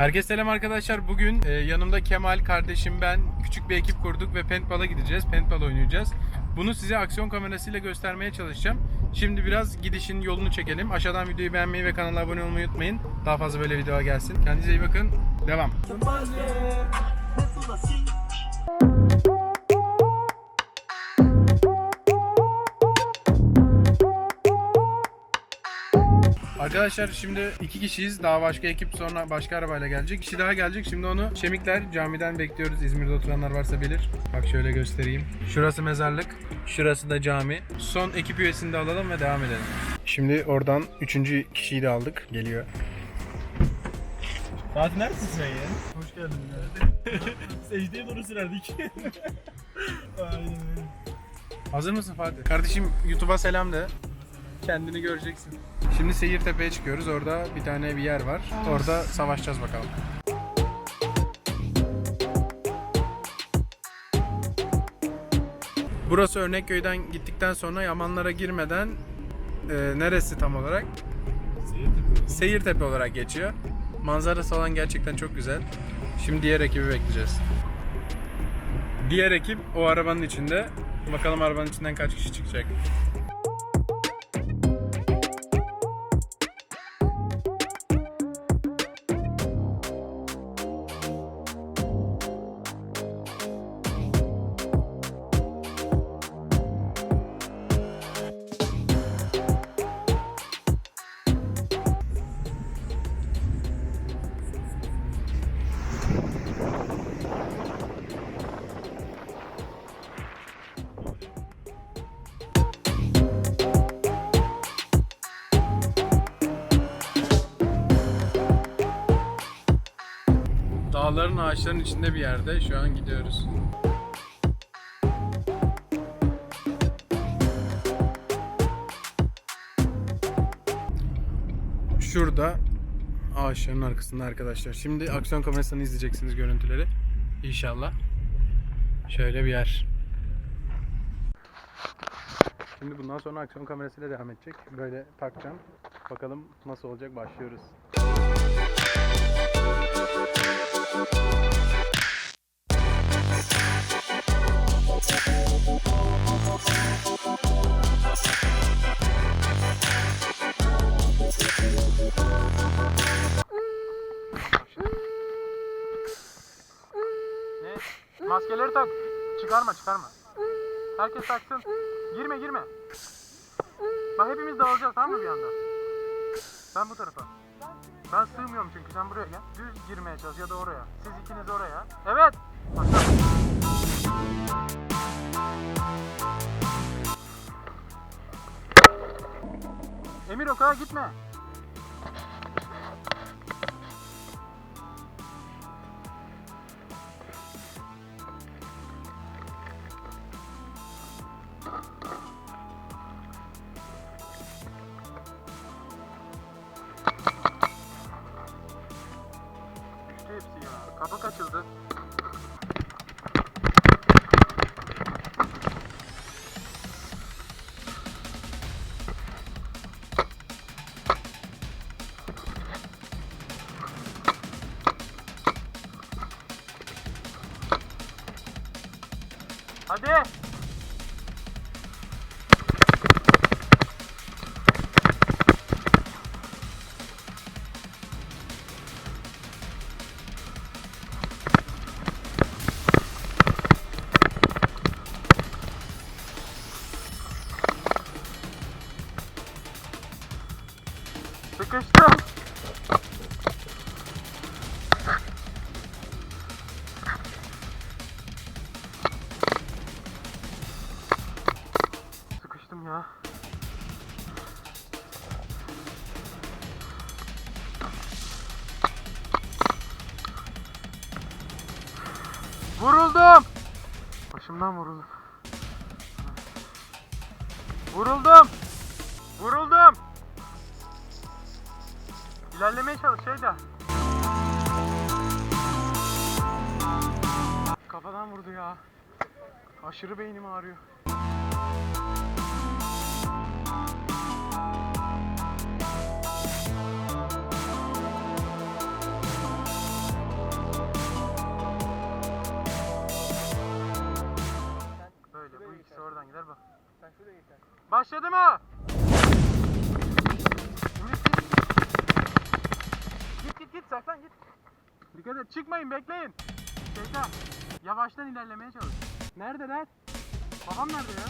Herkese selam arkadaşlar. Bugün e, yanımda Kemal kardeşim ben küçük bir ekip kurduk ve paintball'a gideceğiz. Paintball oynayacağız. Bunu size aksiyon kamerasıyla göstermeye çalışacağım. Şimdi biraz gidişin yolunu çekelim. Aşağıdan videoyu beğenmeyi ve kanala abone olmayı unutmayın. Daha fazla böyle video gelsin. Kendinize iyi bakın. Devam. Arkadaşlar şimdi iki kişiyiz. Daha başka ekip sonra başka arabayla gelecek. Kişi daha gelecek. Şimdi onu Şemikler camiden bekliyoruz. İzmir'de oturanlar varsa bilir. Bak şöyle göstereyim. Şurası mezarlık. Şurası da cami. Son ekip üyesini de alalım ve devam edelim. Şimdi oradan üçüncü kişiyi de aldık. Geliyor. Fatih neredesin sen ya? Hoş geldin ya. Secdeye doğru sürerdik. Aynen öyle. Hazır mısın Fatih? Kardeşim YouTube'a selam de. Kendini göreceksin. Şimdi Seyirtepe'ye çıkıyoruz. Orada bir tane bir yer var. Orada savaşacağız bakalım. Burası Örnekköy'den gittikten sonra Yamanlara girmeden e, neresi tam olarak? Seyirtepe olarak geçiyor. Manzarası falan gerçekten çok güzel. Şimdi diğer ekibi bekleyeceğiz. Diğer ekip o arabanın içinde. Bakalım arabanın içinden kaç kişi çıkacak. Dağların ağaçların içinde bir yerde şu an gidiyoruz. Şurada ağaçların arkasında arkadaşlar. Şimdi aksiyon kamerasını izleyeceksiniz görüntüleri. İnşallah. Şöyle bir yer. Şimdi bundan sonra aksiyon kamerasıyla devam edecek. Böyle takacağım. Bakalım nasıl olacak başlıyoruz. Maskeleri tak. Çıkarma çıkarma. Herkes taksın. Girme girme. Bak hepimiz dağılacağız tamam mı bir anda? Ben bu tarafa. Ben sığmıyorum çünkü sen buraya gel. Düz girmeye çalış ya da oraya. Siz ikiniz oraya. Evet. Başla. Emir o gitme. Hadi. Sıkıştım. Vuruldum. Başımdan vuruldum. Vuruldum. Vuruldum. İlerlemeye çalış şeyde. Kafadan vurdu ya. Aşırı beynim ağrıyor. Gel bak. Sen şuraya geç. Başladı mı? Git. Git git saklan git. Dikkat et çıkmayın bekleyin. Şeyda yavaştan ilerlemeye çalış. Neredeler? Babam nerede ya?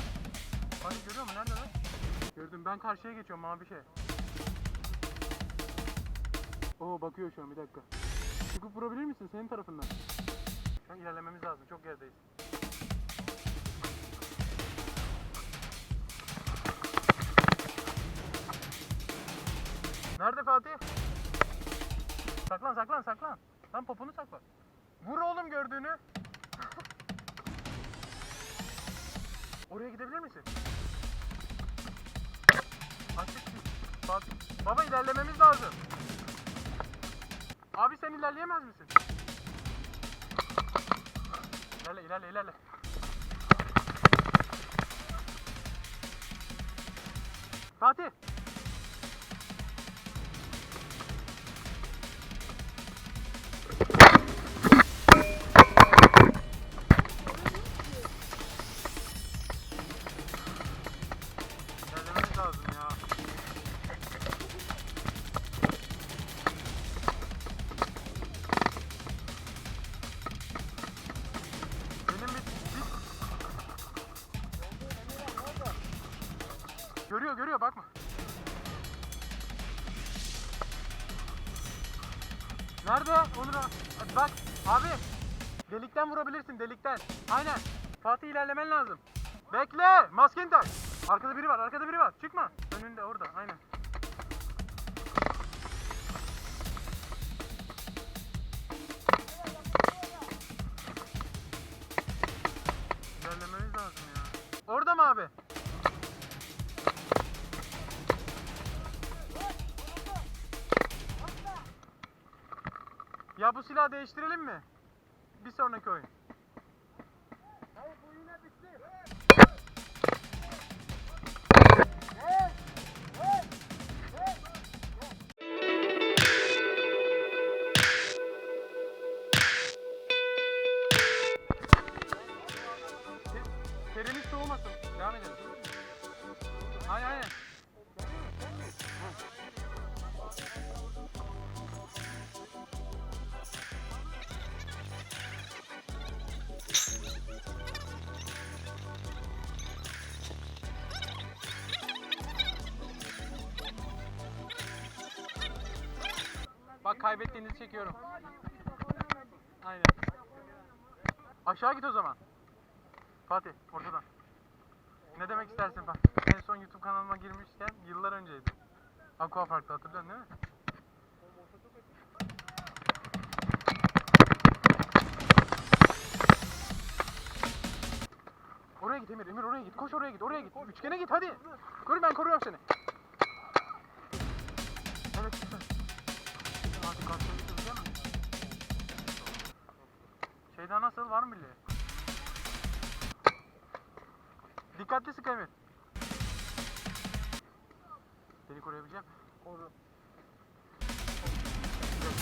Hani görüyor musun neredeler? Gördüm ben karşıya geçiyorum mavi şey. Oo bakıyor şu an bir dakika. Çıkıp vurabilir misin senin tarafından? Şu an ilerlememiz lazım çok gerideyiz. Nerede Fatih? Saklan saklan saklan. Lan poponu sakla. Vur oğlum gördüğünü. Oraya gidebilir misin? Açık. Fatih. Baba ilerlememiz lazım. Abi sen ilerleyemez misin? İlerle ilerle ilerle. Fatih. Onur abi. Bak abi. Delikten vurabilirsin delikten. Aynen. Fatih ilerlemen lazım. Bekle. Maskeni tak. Arkada biri var. Arkada biri var. Çıkma. Önünde orada. Aynen. İlerlememiz lazım ya. Orada mı abi? Bu silahı değiştirelim mi? Bir sonraki oyun. Te- kaybettiğinizi çekiyorum. Aynen. Aşağı git o zaman. Fatih ortadan. Ne demek istersin Fatih? En son YouTube kanalıma girmişken yıllar önceydi. Aqua Park'ta hatırlıyorsun değil mi? Oraya git Emir, Emir oraya git. Koş oraya git, oraya git. Üçgene git hadi. Koru ben koruyorum seni. Şeyda nasıl var mı bile? Dikkatli sık Emir. Seni koruyabileceğim. Koru.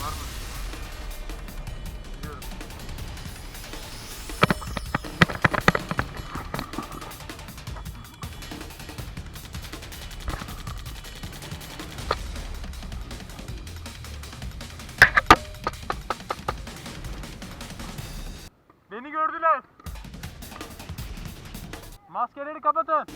Var mı? Maskeleri kapatın.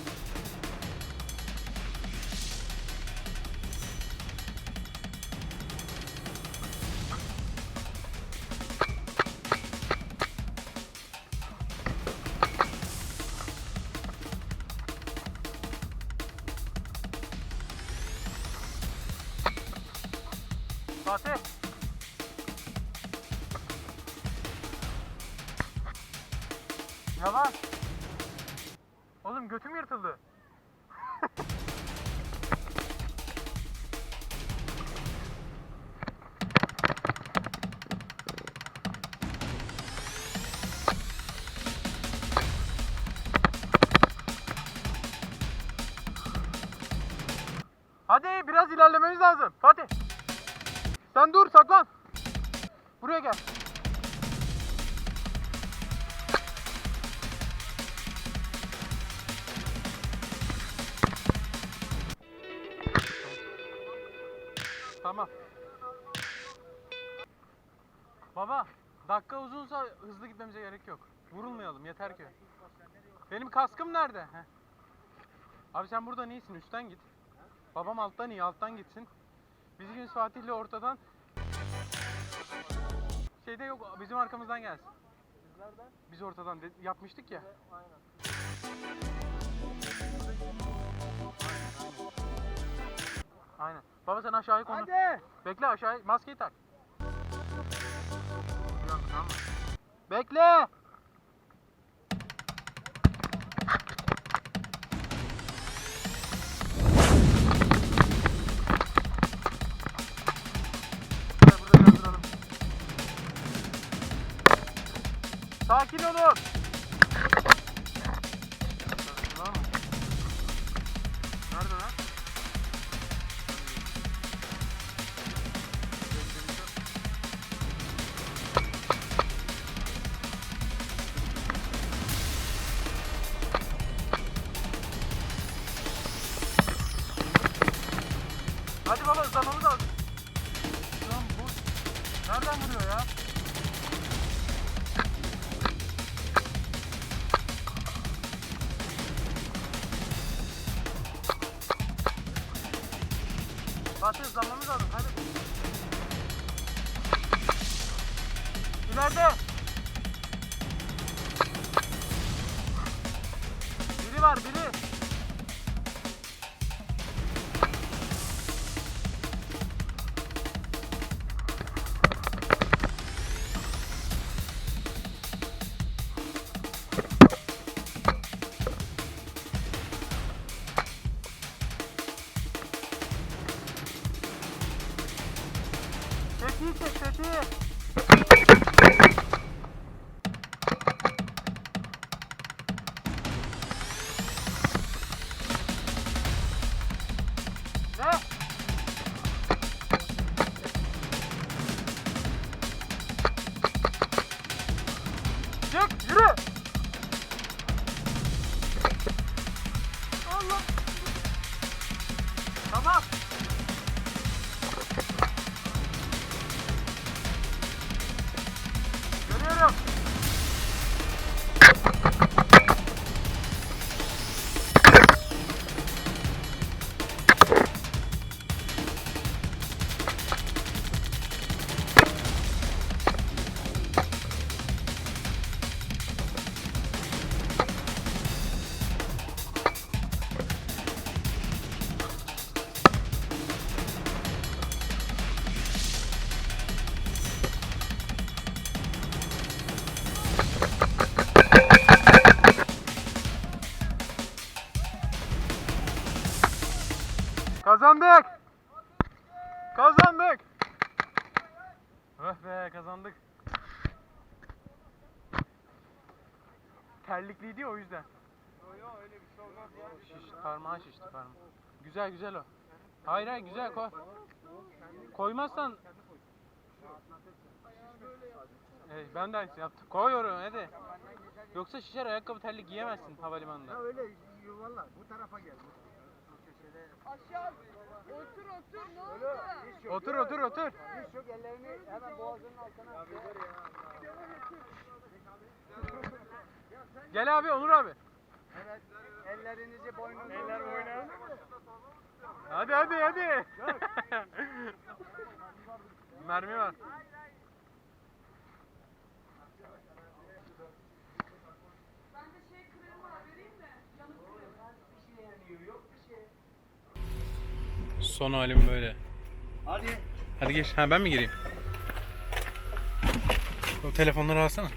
Fatih. Yavaş. Oğlum götüm yırtıldı. Hadi biraz ilerlememiz lazım. Fatih. Sen dur saklan. Buraya gel. Tamam. Baba, dakika uzunsa hızlı gitmemize gerek yok. Vurulmayalım yeter ki. Benim kaskım nerede? Heh. Abi sen buradan iyisin, üstten git. Babam alttan iyi, alttan gitsin. Biz ikimiz Fatih'le ortadan. Şeyde yok, bizim arkamızdan gelsin. Biz ortadan yapmıştık ya. Aynen. Baba sen aşağıya konu. Hadi. Bekle aşağıya maskeyi tak. Bekle. Sakin olun. Hadi baba hızlanmamız lazım. Lan bu nereden vuruyor ya? Fatih hızlanmamız lazım. Hadi. İleride. Biri var biri. 那 Kazandık. Kazandık. Oh be kazandık. Terlikliydi ya o yüzden. Yok öyle bir şey olmaz ya. Şiş, parmağı şişti parmağı. Güzel güzel o. Hayır hayır güzel koy. Koymazsan Evet, ben de aynısını yaptım. Koy oraya hadi. Yoksa şişer ayakkabı terlik giyemezsin havalimanında. öyle yuvarlak bu tarafa gel. Aşağı otur otur ne oldu? Otur otur otur. Hiç yok ellerini hemen boğazının altına. Gel abi Onur abi. Evet. Ellerinizi boynunuza. Eller boyna. Hadi hadi hadi. Mermi var. Son halim böyle. Hadi. Hadi geç. Ha ben mi gireyim? O telefonları alsana.